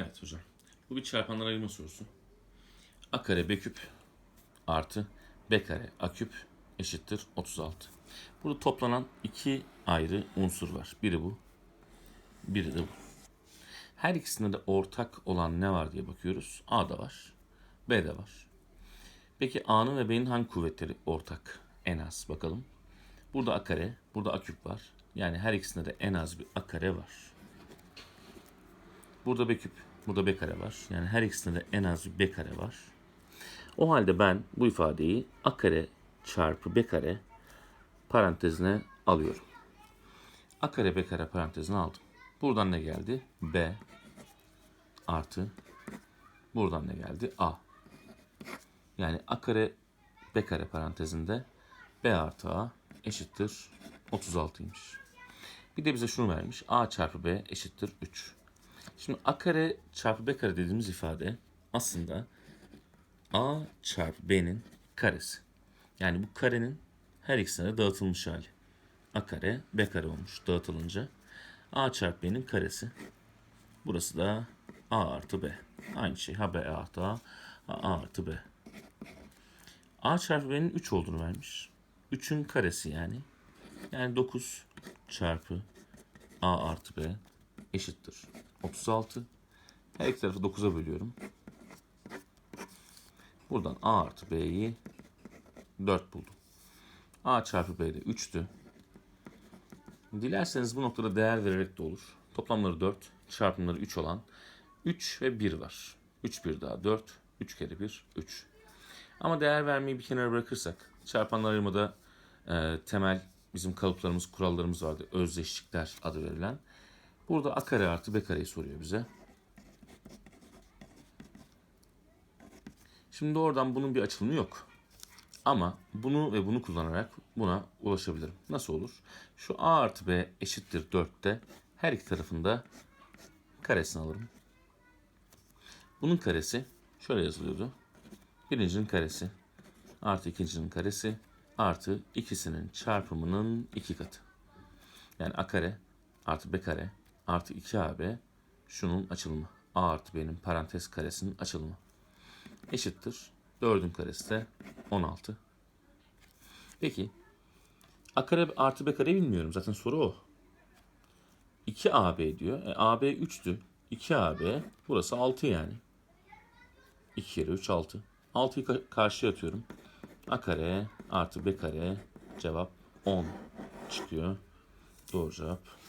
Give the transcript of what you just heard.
Evet hocam. Bu bir çarpanlar ayırma sorusu. A kare B küp artı B kare A küp eşittir 36. Burada toplanan iki ayrı unsur var. Biri bu, biri de bu. Her ikisinde de ortak olan ne var diye bakıyoruz. A da var, B de var. Peki A'nın ve B'nin hangi kuvvetleri ortak? En az bakalım. Burada A kare, burada A küp var. Yani her ikisinde de en az bir A kare var. Burada B küp, burada B kare var. Yani her ikisinde de en az B kare var. O halde ben bu ifadeyi A kare çarpı B kare parantezine alıyorum. A kare B kare parantezine aldım. Buradan ne geldi? B artı buradan ne geldi? A. Yani A kare B kare parantezinde B artı A eşittir 36'ymış. Bir de bize şunu vermiş. A çarpı B eşittir 3. Şimdi A kare çarpı B kare dediğimiz ifade aslında A çarpı B'nin karesi. Yani bu karenin her ikisine dağıtılmış hali. A kare B kare olmuş dağıtılınca. A çarpı B'nin karesi. Burası da A artı B. Aynı şey. Ha B artı A. A artı B. A çarpı B'nin 3 olduğunu vermiş. 3'ün karesi yani. Yani 9 çarpı A artı B eşittir. 36. Her iki tarafı 9'a bölüyorum. Buradan A artı B'yi 4 buldum. A çarpı B de 3'tü. Dilerseniz bu noktada değer vererek de olur. Toplamları 4, çarpımları 3 olan 3 ve 1 var. 3 bir daha 4, 3 kere 1, 3. Ama değer vermeyi bir kenara bırakırsak, çarpanlar ayırmada e, temel bizim kalıplarımız, kurallarımız vardı. Özdeşlikler adı verilen. Burada A kare artı B kareyi soruyor bize. Şimdi oradan bunun bir açılımı yok. Ama bunu ve bunu kullanarak buna ulaşabilirim. Nasıl olur? Şu A artı B eşittir 4'te her iki tarafında karesini alırım. Bunun karesi şöyle yazılıyordu. Birincinin karesi artı ikincinin karesi artı ikisinin çarpımının iki katı. Yani A kare artı B kare artı 2AB şunun açılımı. A artı B'nin parantez karesinin açılımı. Eşittir. 4'ün karesi de 16. Peki. A kare artı B kare bilmiyorum. Zaten soru o. 2AB diyor. E, AB 3'tü. 2AB. Burası 6 yani. 2 kere 3 6. 6'yı ka- karşıya atıyorum. A kare artı B kare cevap 10 çıkıyor. Doğru cevap